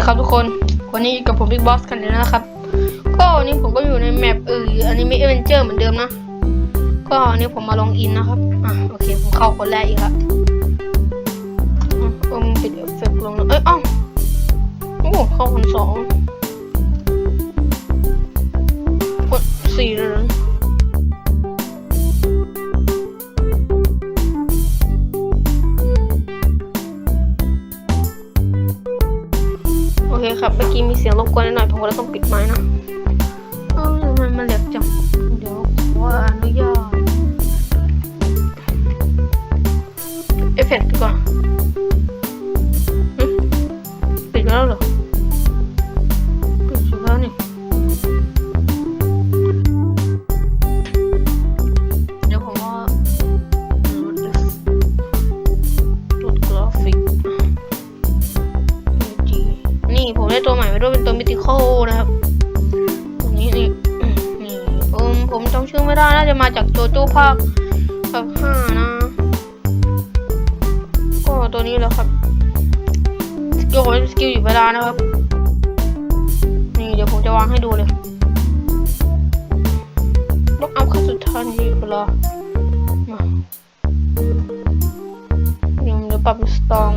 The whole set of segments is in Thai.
ดีครับทุกคน วันนี้อยู่กับผมบิ๊กบอสกันเลยนะครับ ก็วันนี้ผมก็อยู่ในแมปเอออันนี้มีเอเวนเจอร์เหมือนเดิมนะ ก็วันนี้ผมมาลองอินนะครับ อะโอเคผมเข้าคนแรกอีกละเออมปิดเอฟเฟกลงเอ้ยอ้าโอ้เข้าคนสองคนสี่เลย นะโอเคครับ เมื่อกี้มีเสียงรบกวนนิดหน่อยผมก็เลยต้องปิดไม้นะเอ้าทำไมมันแหลกจัง เดี๋ยวขออนุญาตเอฟเฟกต์ดีกว่า มาจากโจโจ้ภาคภาคห้านะ ก็ตัวนี้แหล้วครับสกิลของสกิลอยู่เวลานะครับ นี่เดี๋ยวผมจะวางให้ดูเลยล็อกอัพขั้นสุดท้ายนี่เวลามาเดี๋ยวจะปรับสตอง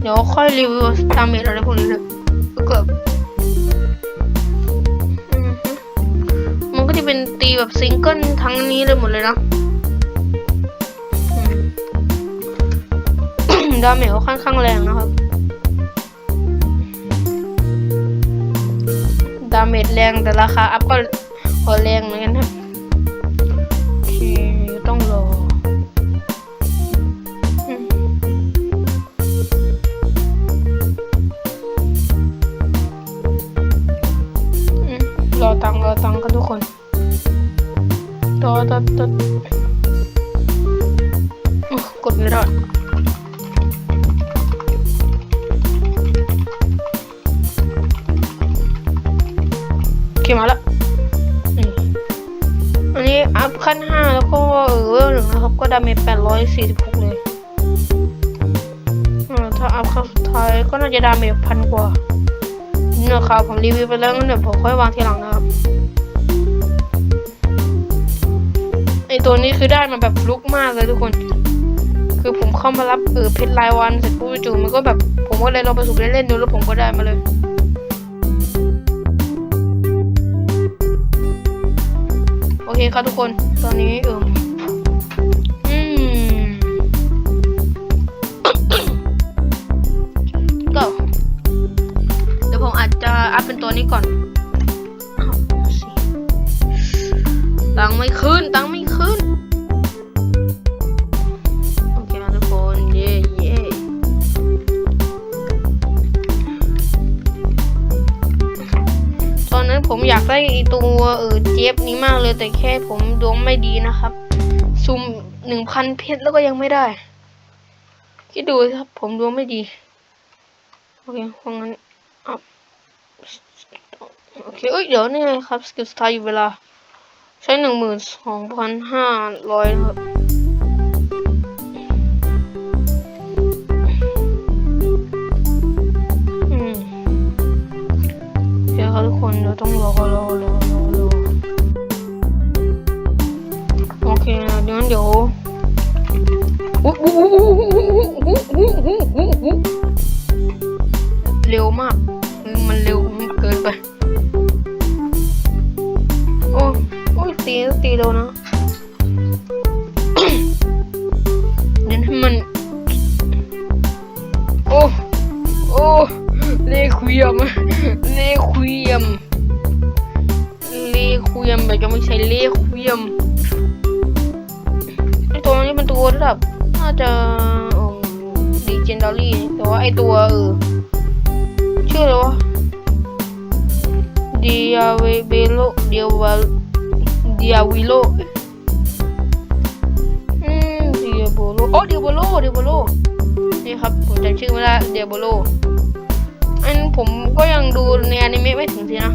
เดี๋ยวค่อยรีวิวดาเมจอะไรพวกนี้เลย กือบมันก็จะเป็นตีแบบซิงเกิลทั้งนี้เลยหมดเลยนะดาเมจก็ค่อนข้างแรงนะครับ ดาเมจแรงแต่ราคาอัพก็พอแรงเหมือนกันครับ ถ้าอัพขั้นสุดท้ายก็น่าจะดาเมจพันกว่าเนื้อขาวผมรีวิวไปแล้วงั้นเดี๋ยวผมค่อยวางทีหลังนะครับไอตัวนี้คือได้มาแบบลุกมากเลยทุกคน คือผมเข้ามารับเออเพชรรายวันเสร็จปุ๊บจู่มันก็แบบผมก็เลยลองไปสุ่มเล่นๆดูแล้วผมก็ได้มาเลยโอเคครับทุกคน ตอนนี้เออ อัพเป็นตัวนี้ก่อนเอาสิตังค์ไม่ขึ้น ตังค์ไม่ขึ้น โอเคนะทุกคน เย่เย่ตอนนั้นผมอยากได้ไอตัวเออเจี๊ยบนี้มากเลยแต่แค่ผมดวงไม่ดีนะครับ ซุ่มหนึ่งพันเพชรแล้วก็ยังไม่ได้ คิดดูสิครับ ผมดวงไม่ดี โอเคเพราะงั้นอัพ โอเคเอ้ยเดี๋ยวนี่ครับสกิลสไตล์อยู่เวลา ใช้หนึ่งหมื่นสองพันห้าร้อยครับอืมโอเครับทุกคนเดี๋ยวต้องรอรอรอรอรอโอเคนะงั้นเดี๋ยวเร็วมาก มันเร็วเกินไป โอ้โอ้ยตีตีเร็วนะเดี๋ยวให้มัน โอ้ โอ้เลควียมเลควียมเลควียมแบบจะไม่ใช่เลควียมไอตัวนี้เป็นตัวระดับน่าจะดีเจนดอรี่แต่ว่าไอตัวเออ ชื่ออะไรวะเดียเวเบโลเดียววาเดียวิโลอืมเดียโบโลโอ้เดียโบโลเดียโบโลนี่ครับผมจำชื่อไม่ได้เดียโบโลอันผมก็ยังดูในอนิเมะไม่ถึงทีนะ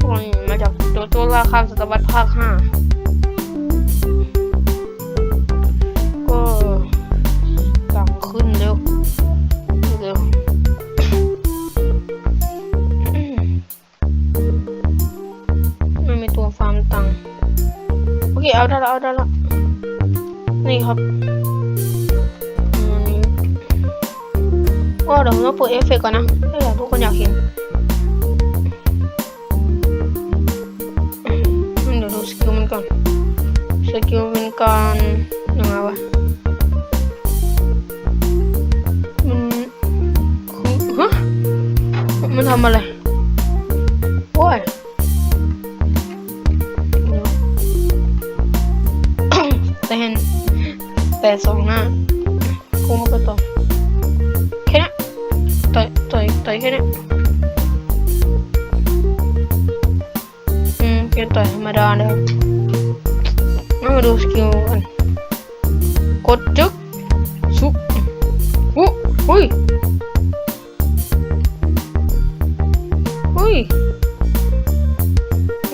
พวกนี้มาจากโจโจราคาสตวรรษภาคห้า เอาได้ละเอาได้ละนี่ครับอันนี้โอ้เดี๋ยวผมต้องเปิดเอฟเฟกต์ก่อนนะถ้าอยากทุกคนอยากเห็นเดี๋ยวดูสกิลมันก่อนสกิลเป็นการยังไงวะมันคือฮะมันทำอะไร แต่สองหน้ากูมันก็ต่อแค่นี้ต่อยต่อยต่อยแค่นี้อืมแค่ต่อยธรรมดาเลยครับเอมาดูสกิลกันกดจึ๊กสุอุ๊อุ้ยอุ้ย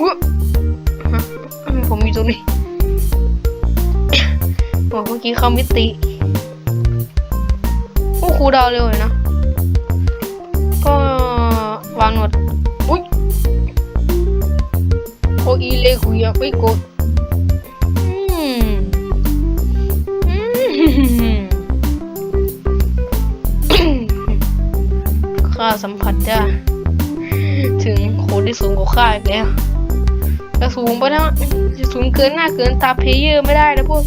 อุ๊ฮะผมอยู่ตรงนี้ กี้เขามิติโอ้ครูดาวเร็วเลยนะ ก็วางหนวดอุ้ยโคอีเลคุยอะไปกดข้าสัมผัสได้ถึงโคที่สูงกว่าข้าอีกแล้วจะสูงไปนะจะสูงเกินหน้าเกินตาเพเยอร์ไม่ได้นะพวก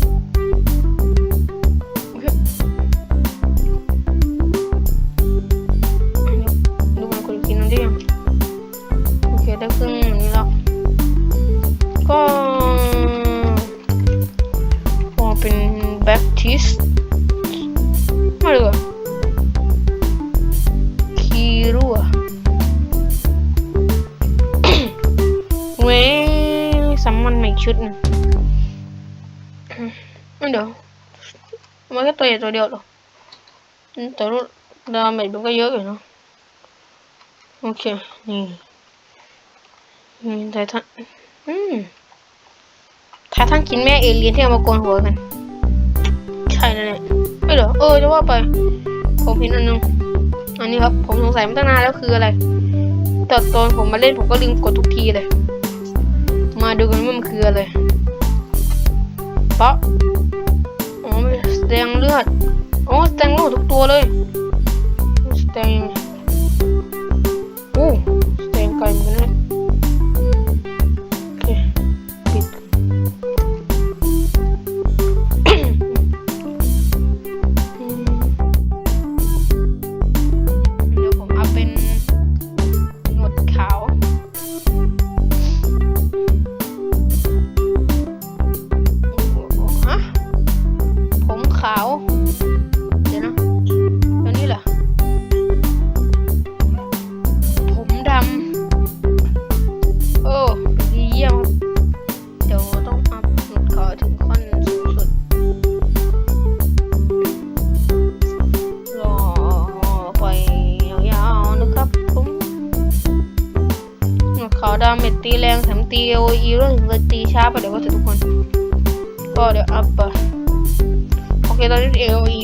เดี๋ยวมันก็ตัวใหญ่ตัวเดียวหรอแต่ว่าดาเมจมันก็เยอะอยู่เนาะโอเค นี่นี่ไททันอืมไททันกินแม่เอเลียนที่เอามาโกนหัวกัน ใช่แล้วเนี่ยไม่เหรอเออจะว่าไป ผมเห็นอันนึงอันนี้ครับ ผมสงสัยมาตั้งนานแล้วคืออะไรแต่ตอนผมมาเล่นผมก็ลืมกดทุกทีเลย มาดูกันว่ามันคืออะไรปะอ๋อมัน แดงเลือดอ๋อแดงเลือดทุกตัวเลยแดงโอ้แดงไกลเหมือนกันนะ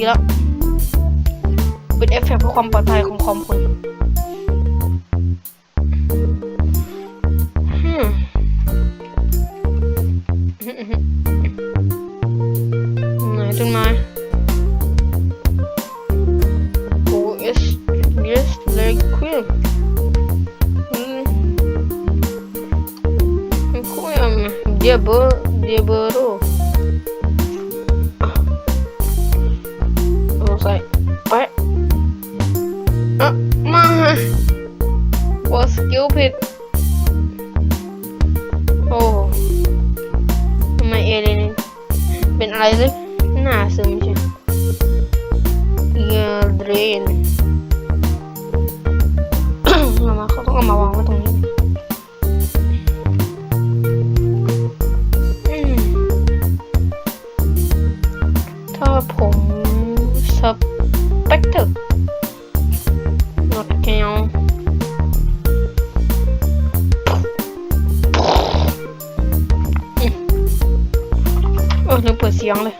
แล้ว เป็นเอฟเฟกต์เพื่อความปลอดภัยของคอมคุณ อะมาว่าสกิลผิด โอ้ทำไมเอเลนเป็นอะไรเลยหน้าซึมใช่เยลเดรนเอามาเขาต้องเอามาวางไว้ตรงนี้ถ้าผมสเปกเตอร์ ลืมเปิดเสียงเลย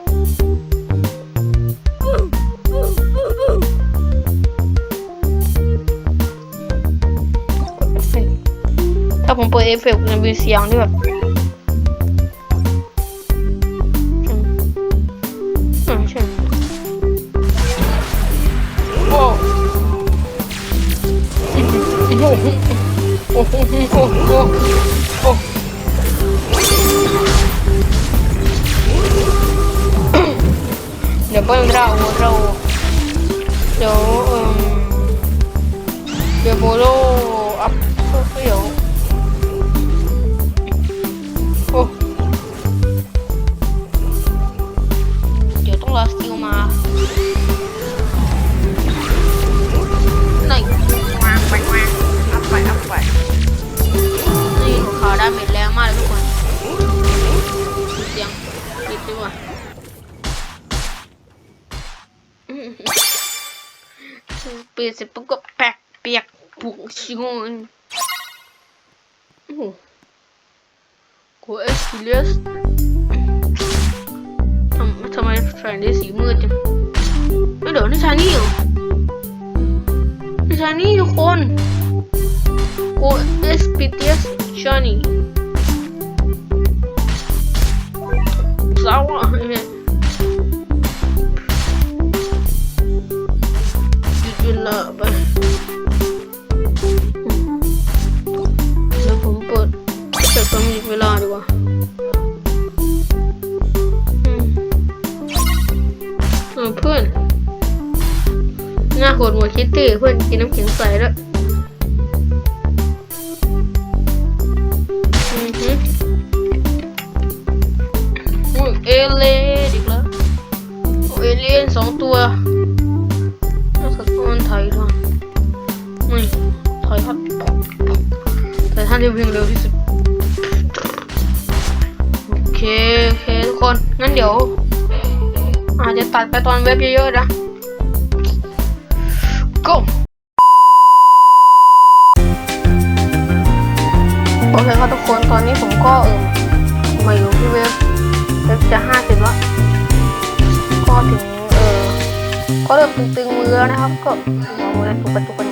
ถ้าผมเปิดเอฟเฟกต์จะมีเสียงที่แบบโอ้โอ้โหโอ้โหโอ้โห อัพเดี๋ยวโอ้เดี๋ยวต้องรอสกิลมาไหนวางไปวางอัพไปอัพไปนี่ขาวดาเมจแรงมากเลยทุกคนเสียงปิดดีกว่า เปียกเสร็จปุ๊บก็แปกเปียกผงชิงอนโอ้โหโหเอ็กซ์เลียสทำทำไมแสงได้สีมืดจังเดี๋ยวนี่ชานี่เหรอนี่ชานี่ทุกคนโกเอ็กซ์เพลียสชานี่ เอเลนอีกแล้วเอเลียนสองตัวน่าจะต้นไทยท่านไม่ไทยท่านแต่ท่านที่วิ่งเร็วที่สุดโอเคโอเคทุกคนงั้นเดี๋ยว อาจจะตัดไปตอนเว็บเยอะๆนะ go โอเคครับ จะห้าสิบแล้วก็ถึงเออก็เริ่มตึงๆมือแล้วนะครับ ก็มองอะไรตุกกระตุกกัน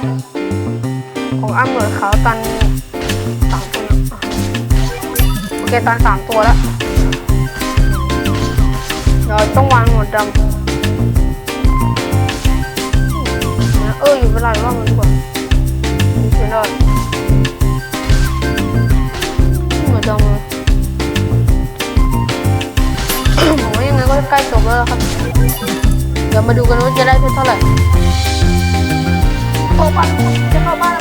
ของอ้ำเหมือนเขาตันสามตัวโอเคตันสามตัวแล้วเราต้องวางหนวดดำเนี่ยเอออยู่เวลาว่ามันดีกว่าดีเสียดายหนวดดำเลย ใกล้จบแล้วครับ เดี๋ยวมาดูกันว่าจะได้เท่าไหร่เข้าบ้านจะเข้าบ้านแล้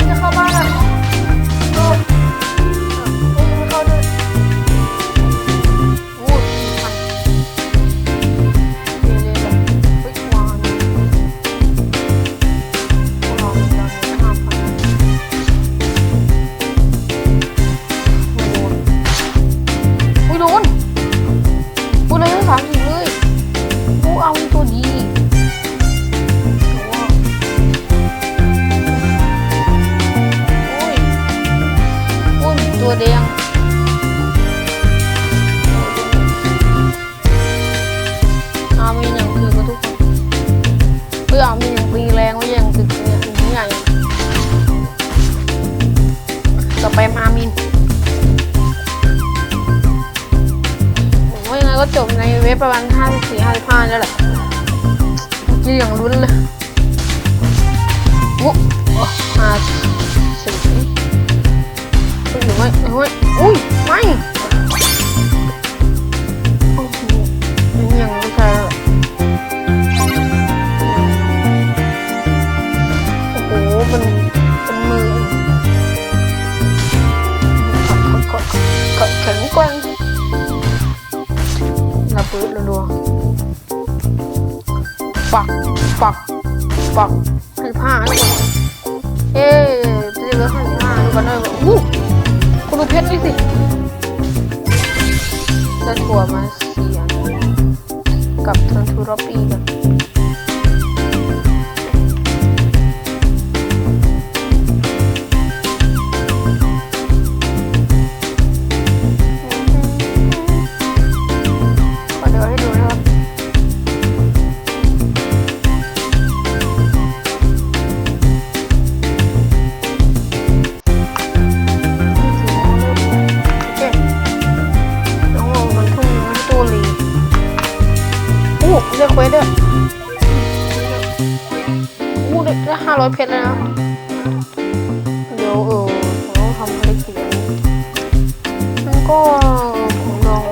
วจะเข้าบ้าน ประมาณห้าสี่ห้าห้าแล้วแหละยี่อย่างลุ้นเลย สิได้ถั่วมาสี่อันกับทันทูรอปีกัน เควสด้วยอู้ได้ห้าร้อยเพชรแล้วนะ เดี๋ยวเออผมต้ทำให้ได้กินมันก็ผมลอง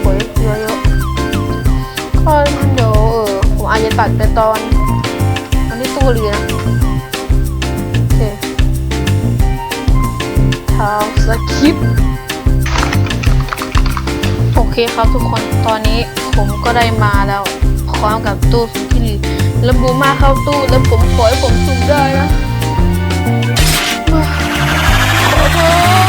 เควสเยอะๆก็เดี๋ยวเออผมอาจจะตัดไปตอนตอนที่ตู้เรียนโอเคทำสกิปโอเคครับทุกคนตอนนี้ผมก็ได้มาแล้ว ข้อมกับตู้ที่เริ่บูมาเข้าตู้แล้วผมขอให้ผมสุ่มได้นะขอโทษ